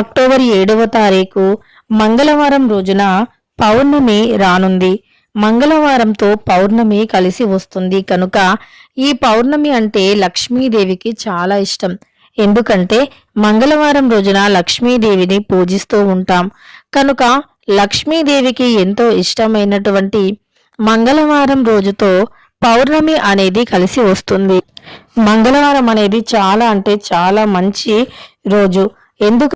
October ఏడవ తారీఖు మంగళవారం రోజున పౌర్ణమి రానుంది. మంగళవారంతో పౌర్ణమి కలిసి వస్తుంది. కనుక ఈ పౌర్ణమి అంటే లక్ష్మీదేవికి చాలా ఇష్టం. ఎందుకంటే మంగళవారం రోజున లక్ష్మీదేవిని పూజిస్తూ ఉంటాం. కనుక లక్ష్మీదేవికి ఎంతో ఇష్టమైనటువంటి మంగళవారం రోజుతో పౌర్ణమి అనేది కలిసి వస్తుంది. మంగళవారం అనేది చాలా అంటే చాలా మంచి రోజు. ఎందుకు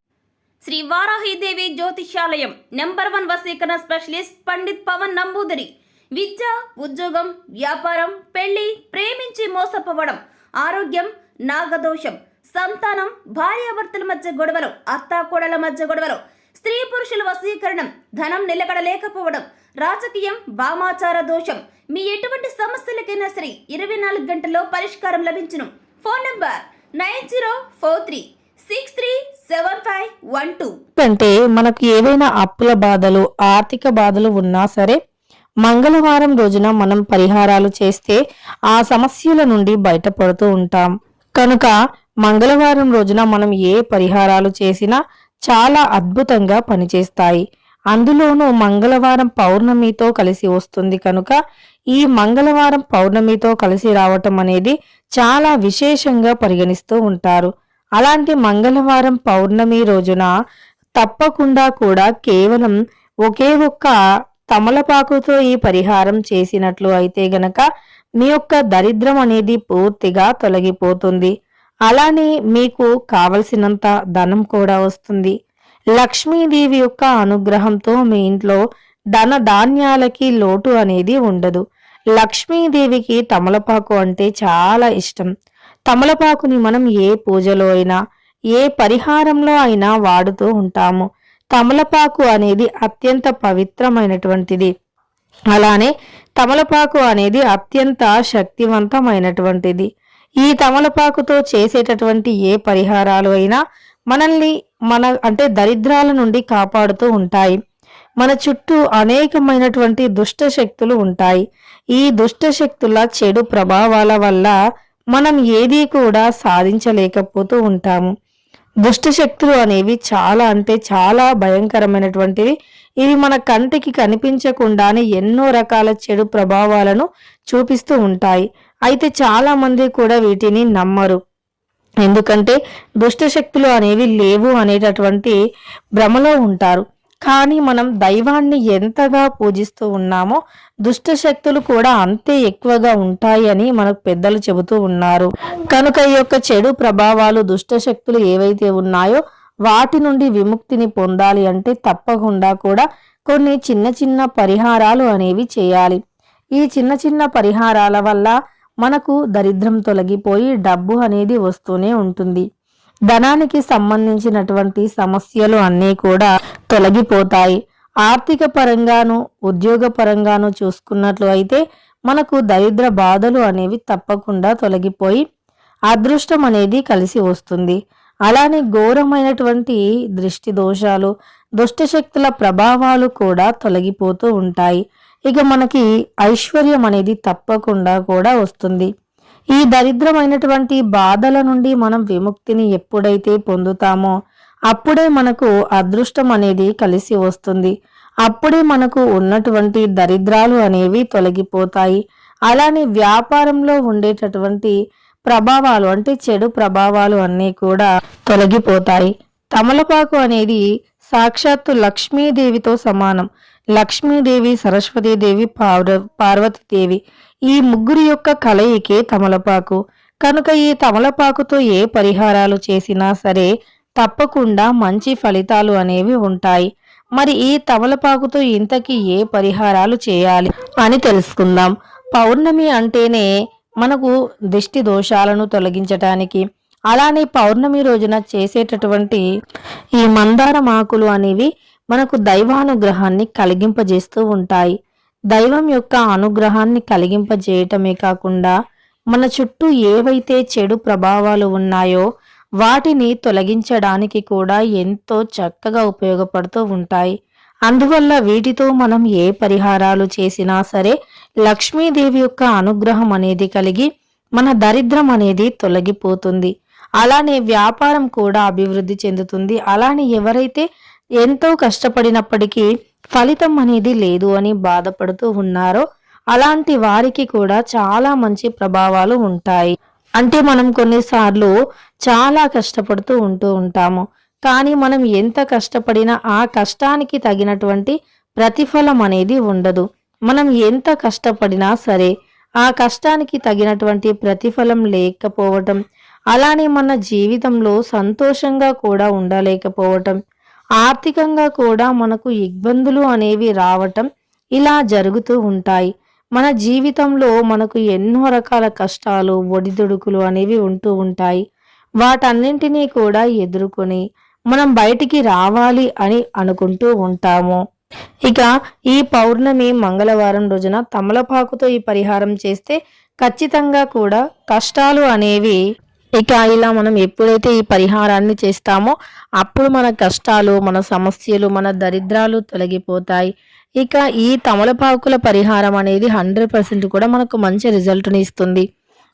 శ్రీ వారాహిదేవి జ్యోతిష్యాలయం నెంబర్ వన్ వసీకరణ స్పెషలిస్ట్ పండిత్ పవన్ నంబూదరి. విద్య ఉద్యోగం వ్యాపారం పెళ్ళి ప్రేమించి మోసపోవడం ఆరోగ్యం నాగదోషం సంతానం భార్యాభర్తల మధ్య గొడవలు అత్తాకోడల మధ్య గొడవలు స్త్రీ పురుషుల వశీకరణం ధనం నిలకడలేకపోవడం రాజకీయం వామాచార దోషం. మీ ఎటువంటి సమస్యలకైనా సరే ఇరవై నాలుగు గంటల్లో పరిష్కారం లభించును. Phone number nine zero four three six three seven five one two. అంటే మనకు ఏవైనా అప్పుల బాధలు ఆర్థిక బాధలు ఉన్నా సరే మంగళవారం రోజున మనం పరిహారాలు చేస్తే ఆ సమస్యల నుండి బయటపడుతూ ఉంటాం. కనుక మంగళవారం రోజున మనం ఏ పరిహారాలు చేసినా చాలా అద్భుతంగా పనిచేస్తాయి. అందులోనూ మంగళవారం పౌర్ణమితో కలిసి వస్తుంది కనుక ఈ మంగళవారం పౌర్ణమితో కలిసి రావటం అనేది చాలా విశేషంగా పరిగణిస్తూ ఉంటారు. అలాంటి మంగళవారం పౌర్ణమి రోజున తప్పకుండా కూడా కేవలం ఒకే ఒక్క తమలపాకుతో ఈ పరిహారం చేసినట్లు అయితే గనక మీ యొక్క దరిద్రం అనేది పూర్తిగా తొలగిపోతుంది. అలానే మీకు కావలసినంత ధనం కూడా వస్తుంది. లక్ష్మీదేవి యొక్క అనుగ్రహంతో మీ ఇంట్లో ధన ధాన్యాలకి లోటు అనేది ఉండదు. లక్ష్మీదేవికి తమలపాకు అంటే చాలా ఇష్టం. తమలపాకుని మనం ఏ పూజలో అయినా ఏ పరిహారంలో అయినా వాడుతూ ఉంటాము. తమలపాకు అనేది అత్యంత పవిత్రమైనటువంటిది. అలానే తమలపాకు అనేది అత్యంత శక్తివంతమైనటువంటిది. ఈ తమలపాకుతో చేసేటటువంటి ఏ పరిహారాలు అయినా మనల్ని మన అంటే దరిద్రాల నుండి కాపాడుతూ ఉంటాయి. మన చుట్టూ అనేకమైనటువంటి దుష్ట శక్తులు ఉంటాయి. ఈ దుష్ట శక్తుల చెడు ప్రభావాల వల్ల మనం ఏదీ కూడా సాధించలేకపోతూ ఉంటాము. దుష్ట శక్తులు అనేవి చాలా అంటే చాలా భయంకరమైనటువంటివి. ఇవి మన కంటికి కనిపించకుండానే ఎన్నో రకాల చెడు ప్రభావాలను చూపిస్తూ ఉంటాయి. అయితే చాలా మంది కూడా వీటిని నమ్మరు. ఎందుకంటే దుష్ట శక్తులు అనేవి లేవు అనేటటువంటి భ్రమలో ఉంటారు. కానీ మనం దైవాన్ని ఎంతగా పూజిస్తూ ఉన్నామో దుష్ట శక్తులు కూడా అంతే ఎక్కువగా ఉంటాయి అని మనకు పెద్దలు చెబుతూ ఉన్నారు. కనుక ఈ యొక్క చెడు ప్రభావాలు దుష్ట శక్తులు ఏవైతే ఉన్నాయో వాటి నుండి విముక్తిని పొందాలి అంటే తప్పకుండా కూడా కొన్ని చిన్న చిన్న పరిహారాలు అనేవి చేయాలి. ఈ చిన్న చిన్న పరిహారాల వల్ల మనకు దరిద్రం తొలగిపోయి డబ్బు అనేది వస్తూనే ఉంటుంది. ధనానికి సంబంధించినటువంటి సమస్యలు అన్నీ కూడా తొలగిపోతాయి. ఆర్థిక పరంగాను ఉద్యోగ పరంగాను చూసుకున్నట్లు అయితే మనకు దరిద్ర బాధలు అనేవి తప్పకుండా తొలగిపోయి అదృష్టం అనేది కలిసి వస్తుంది. అలానే ఘోరమైనటువంటి దృష్టి దోషాలు దుష్టశక్తుల ప్రభావాలు కూడా తొలగిపోతూ ఉంటాయి. ఇక మనకి ఐశ్వర్యం అనేది తప్పకుండా కూడా వస్తుంది. ఈ దరిద్రమైనటువంటి బాధల నుండి మనం విముక్తిని ఎప్పుడైతే పొందుతామో అప్పుడే మనకు అదృష్టం అనేది కలిసి వస్తుంది. అప్పుడే మనకు ఉన్నటువంటి దరిద్రాలు అనేవి తొలగిపోతాయి. అలానే వ్యాపారంలో ఉండేటటువంటి ప్రభావాలు అంటే చెడు ప్రభావాలు అన్నీ కూడా తొలగిపోతాయి. తమలపాకు అనేది సాక్షాత్తు లక్ష్మీదేవితో సమానం. లక్ష్మీదేవి సరస్వతీదేవి పార్వ పార్వతీదేవి ఈ ముగ్గురి యొక్క కలయికే తమలపాకు. కనుక ఈ తమలపాకుతో ఏ పరిహారాలు చేసినా సరే తప్పకుండా మంచి ఫలితాలు అనేవి ఉంటాయి. మరి ఈ తమలపాకుతో ఇంతకీ ఏ పరిహారాలు చేయాలి అని తెలుసుకుందాం. పౌర్ణమి అంటేనే మనకు దిష్టి దోషాలను తొలగించటానికి అలానే పౌర్ణమి రోజున చేసేటటువంటి ఈ మందారం ఆకులు అనేవి మనకు దైవానుగ్రహాన్ని కలిగింపజేస్తూ ఉంటాయి. దైవం యొక్క అనుగ్రహాన్ని కలిగింపజేయటమే కాకుండా మన చుట్టూ ఏవైతే చెడు ప్రభావాలు ఉన్నాయో వాటిని తొలగించడానికి కూడా ఎంతో చక్కగా ఉపయోగపడుతూ ఉంటాయి. అందువల్ల వీటితో మనం ఏ పరిహారాలు చేసినా సరే లక్ష్మీదేవి యొక్క అనుగ్రహం అనేది కలిగి మన దరిద్రం అనేది తొలగిపోతుంది. అలానే వ్యాపారం కూడా అభివృద్ధి చెందుతుంది. అలానే ఎవరైతే ఎంతో కష్టపడినప్పటికీ ఫలితం అనేది లేదు అని బాధపడుతూ ఉన్నారో అలాంటి వారికి కూడా చాలా మంచి ప్రభావాలు ఉంటాయి. అంటే మనం కొన్నిసార్లు చాలా కష్టపడుతూ ఉంటూ ఉంటాము. కానీ మనం ఎంత కష్టపడినా ఆ కష్టానికి తగినటువంటి ప్రతిఫలం అనేది ఉండదు. మనం ఎంత కష్టపడినా సరే ఆ కష్టానికి తగినటువంటి ప్రతిఫలం లేకపోవటం అలానే మన జీవితంలో సంతోషంగా కూడా ఉండలేకపోవటం ఆర్థికంగా కూడా మనకు ఇబ్బందులు అనేవి రావటం ఇలా జరుగుతూ ఉంటాయి. మన జీవితంలో మనకు ఎన్నో రకాల కష్టాలు ఒడిదుడుకులు అనేవి ఉంటూ ఉంటాయి. వాటన్నింటినీ కూడా ఎదుర్కొని మనం బయటికి రావాలి అని అనుకుంటూ ఉంటాము. ఇక ఈ పౌర్ణమి మంగళవారం రోజున తమలపాకుతో ఈ పరిహారం చేస్తే ఖచ్చితంగా కూడా కష్టాలు అనేవి ఇక ఇలా మనం ఎప్పుడైతే ఈ పరిహారాన్ని చేస్తామో అప్పుడు మన కష్టాలు మన సమస్యలు మన దరిద్రాలు తొలగిపోతాయి. ఇక ఈ తమలపాకుల పరిహారం అనేది హండ్రెడ్ పర్సెంట్ కూడా మనకు మంచి రిజల్ట్ని ఇస్తుంది.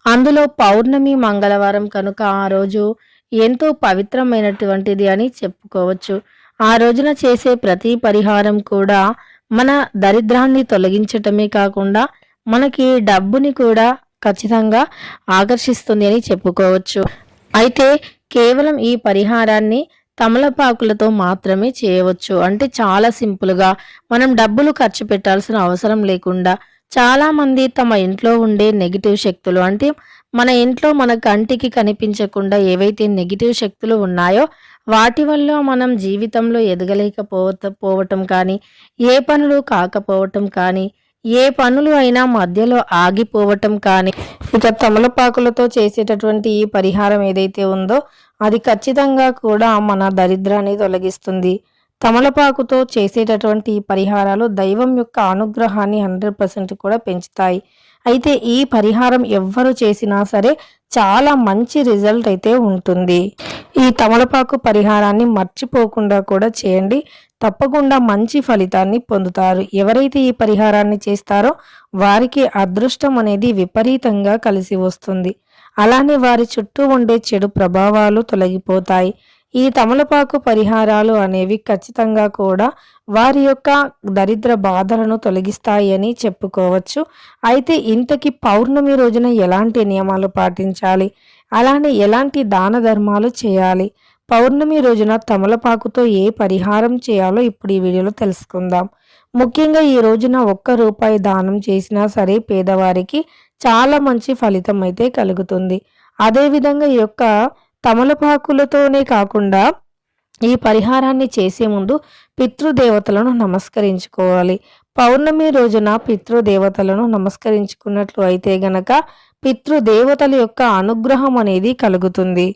అందులో పౌర్ణమి మంగళవారం కనుక ఆ రోజు ఎంతో పవిత్రమైనటువంటిది అని చెప్పుకోవచ్చు. ఆ రోజున చేసే ప్రతి పరిహారం కూడా మన దరిద్రాన్ని తొలగించటమే కాకుండా మనకి డబ్బుని కూడా ఖచ్చితంగా ఆకర్షిస్తుంది అని చెప్పుకోవచ్చు. అయితే కేవలం ఈ పరిహారాన్ని తమలపాకులతో మాత్రమే చేయవచ్చు. అంటే చాలా సింపుల్గా మనం డబ్బులు ఖర్చు పెట్టాల్సిన అవసరం లేకుండా చాలామంది తమ ఇంట్లో ఉండే నెగిటివ్ శక్తులు అంటే మన ఇంట్లో మన కంటికి కనిపించకుండా ఏవైతే నెగిటివ్ శక్తులు ఉన్నాయో వాటి వల్ల మనం జీవితంలో ఎదగలేకపోవట పోవటం కానీ ఏ పనులు కాకపోవటం కానీ ఏ పనులు అయినా మధ్యలో ఆగిపోవటం కానీ ఇక తమలపాకులతో చేసేటటువంటి ఈ పరిహారం ఏదైతే ఉందో అది ఖచ్చితంగా కూడా మన దరిద్రాన్ని తొలగిస్తుంది. తమలపాకుతో చేసేటటువంటి ఈ పరిహారాలు దైవం యొక్క అనుగ్రహాన్ని హండ్రెడ్ పర్సెంట్ కూడా పెంచుతాయి. అయితే ఈ పరిహారం ఎవ్వరు చేసినా సరే చాలా మంచి రిజల్ట్ అయితే ఉంటుంది. ఈ తమలపాకు పరిహారాన్ని మర్చిపోకుండా కూడా చేయండి. తప్పకుండా మంచి ఫలితాన్ని పొందుతారు. ఎవరైతే ఈ పరిహారాన్ని చేస్తారో వారికి అదృష్టం అనేది విపరీతంగా కలిసి వస్తుంది. అలానే వారి చుట్టూ ఉండే చెడు ప్రభావాలు తొలగిపోతాయి. ఈ తమలపాకు పరిహారాలు అనేవి ఖచ్చితంగా కూడా వారి యొక్క దరిద్ర బాధలను తొలగిస్తాయి అని చెప్పుకోవచ్చు. అయితే ఇంతకీ పౌర్ణమి రోజున ఎలాంటి నియమాలు పాటించాలి? అలానే ఎలాంటి దాన ధర్మాలు చేయాలి? పౌర్ణమి రోజున తమలపాకుతో ఏ పరిహారం చేయాలో ఇప్పుడు ఈ వీడియోలో తెలుసుకుందాం. ముఖ్యంగా ఈ రోజున ఒక్క రూపాయి దానం చేసినా సరే పేదవారికి చాలా మంచి ఫలితం అయితే కలుగుతుంది. అదేవిధంగా ఈ యొక్క తమలపాకులతోనే కాకుండా ఈ పరిహారాన్ని చేసే ముందు పితృదేవతలను నమస్కరించుకోవాలి. పౌర్ణమి రోజున పితృదేవతలను నమస్కరించుకున్నట్లు అయితే గనక పితృదేవతల యొక్క అనుగ్రహం అనేది కలుగుతుంది.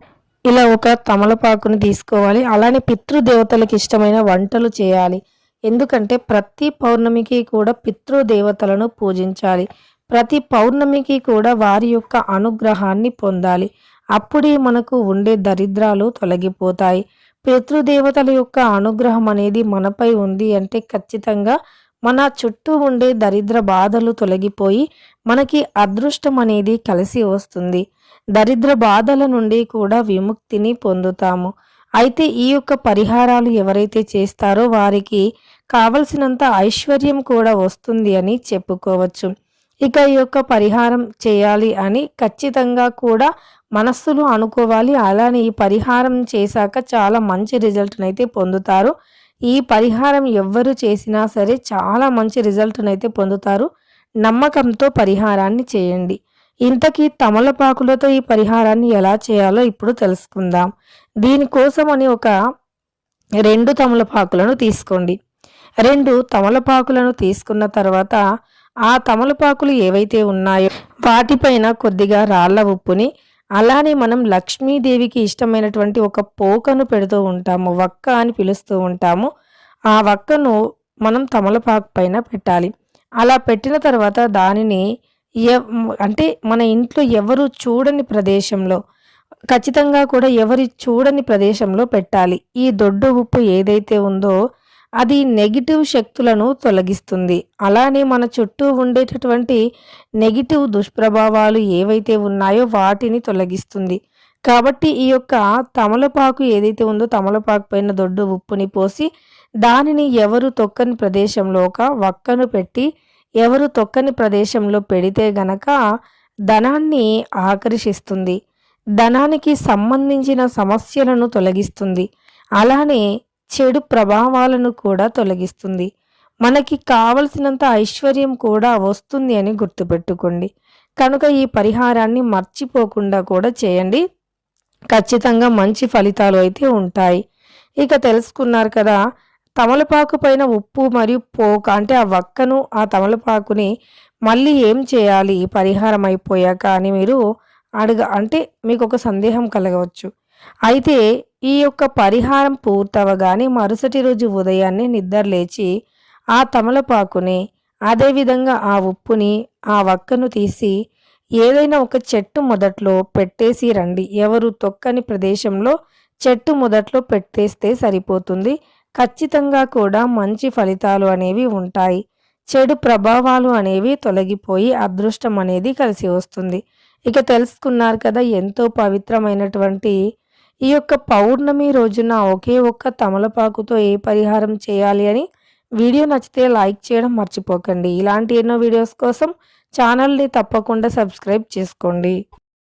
ఇలా ఒక తమలపాకుని తీసుకోవాలి. అలానే పితృదేవతలకు ఇష్టమైన వంటలు చేయాలి. ఎందుకంటే ప్రతి పౌర్ణమికి కూడా పితృదేవతలను పూజించాలి. ప్రతి పౌర్ణమికి కూడా వారి యొక్క అనుగ్రహాన్ని పొందాలి. అప్పుడే మనకు ఉండే దరిద్రాలు తొలగిపోతాయి. పితృదేవతల యొక్క అనుగ్రహం అనేది మనపై ఉంది అంటే ఖచ్చితంగా మన చుట్టూ ఉండే దరిద్ర బాధలు తొలగిపోయి మనకి అదృష్టం అనేది కలిసి వస్తుంది. దరిద్ర బాధల నుండి కూడా విముక్తిని పొందుతాము. అయితే ఈ యొక్క పరిహారాలు ఎవరైతే చేస్తారో వారికి కావలసినంత ఐశ్వర్యం కూడా వస్తుంది అని చెప్పుకోవచ్చు. ఇక ఈ యొక్క పరిహారం చేయాలి అని ఖచ్చితంగా కూడా మనస్సులో అనుకోవాలి. అలానే ఈ పరిహారం చేశాక చాలా మంచి రిజల్ట్ని అయితే పొందుతారు. ఈ పరిహారం ఎవ్వరు చేసినా సరే చాలా మంచి రిజల్ట్ని అయితే పొందుతారు. నమ్మకంతో పరిహారాన్ని చేయండి. ఇంతకీ తమలపాకులతో ఈ పరిహారాన్ని ఎలా చేయాలో ఇప్పుడు తెలుసుకుందాం. దీనికోసమని ఒక రెండు తమలపాకులను తీసుకోండి. రెండు తమలపాకులను తీసుకున్న తర్వాత ఆ తమలపాకులు ఏవైతే ఉన్నాయో వాటిపైన కొద్దిగా రాళ్ళ ఉప్పుని అలానే మనం లక్ష్మీదేవికి ఇష్టమైనటువంటి ఒక పోకను పెడుతూ ఉంటాము వక్క అని పిలుస్తూ ఉంటాము. ఆ వక్కను మనం తమలపాకు పైన పెట్టాలి. అలా పెట్టిన తర్వాత దానిని ఎ అంటే మన ఇంట్లో ఎవరు చూడని ప్రదేశంలో ఖచ్చితంగా కూడా ఎవరి చూడని ప్రదేశంలో పెట్టాలి. ఈ దొడ్డు ఉప్పు ఏదైతే ఉందో అది నెగిటివ్ శక్తులను తొలగిస్తుంది. అలానే మన చుట్టూ ఉండేటటువంటి నెగిటివ్ దుష్ప్రభావాలు ఏవైతే ఉన్నాయో వాటిని తొలగిస్తుంది. కాబట్టి ఈ యొక్క తమలపాకు ఏదైతే ఉందో తమలపాకు పైన దొడ్డు ఉప్పుని పోసి దానిని ఎవరు తొక్కని ప్రదేశంలో ఒక వక్కను పెట్టి ఎవరు తొక్కని ప్రదేశంలో పెడితే గనక ధనాన్ని ఆకర్షిస్తుంది. ధనానికి సంబంధించిన సమస్యలను తొలగిస్తుంది. అలానే చెడు ప్రభావాలను కూడా తొలగిస్తుంది. మనకి కావలసినంత ఐశ్వర్యం కూడా వస్తుంది అని గుర్తుపెట్టుకోండి. కనుక ఈ పరిహారాన్ని మర్చిపోకుండా కూడా చేయండి. ఖచ్చితంగా మంచి ఫలితాలు అయితే ఉంటాయి. ఇక తెలుసుకున్నారు కదా తమలపాకు పైన ఉప్పు మరియు పోక అంటే ఆ వక్కను ఆ తమలపాకుని మళ్ళీ ఏం చేయాలి? పరిహారం అయిపోయాక అని మీరు అడగ అంటే మీకు ఒక సందేహం కలగవచ్చు. అయితే ఈ యొక్క పరిహారం పూర్తవగానే మరుసటి రోజు ఉదయాన్నే నిద్రలేచి ఆ తమలపాకుని అదేవిధంగా ఆ ఉప్పుని ఆ వక్కను తీసి ఏదైనా ఒక చెట్టు మొదట్లో పెట్టేసి రండి. ఎవరు తొక్కని ప్రదేశంలో చెట్టు మొదట్లో పెట్టేస్తే సరిపోతుంది. ఖచ్చితంగా కూడా మంచి ఫలితాలు అనేవి ఉంటాయి. చెడు ప్రభావాలు అనేవి తొలగిపోయి అదృష్టం అనేది కలిసి వస్తుంది. ఇక తెలుసుకున్నారు కదా ఎంతో పవిత్రమైనటువంటి ఈ యొక్క పౌర్ణమి రోజున ఒకే ఒక్క తమలపాకుతో ఏ పరిహారం చేయాలి అని వీడియో నచ్చితే లైక్ చేయడం మర్చిపోకండి. ఇలాంటి ఎన్నో వీడియోస్ కోసం ఛానల్ని తప్పకుండా సబ్స్క్రైబ్ చేసుకోండి.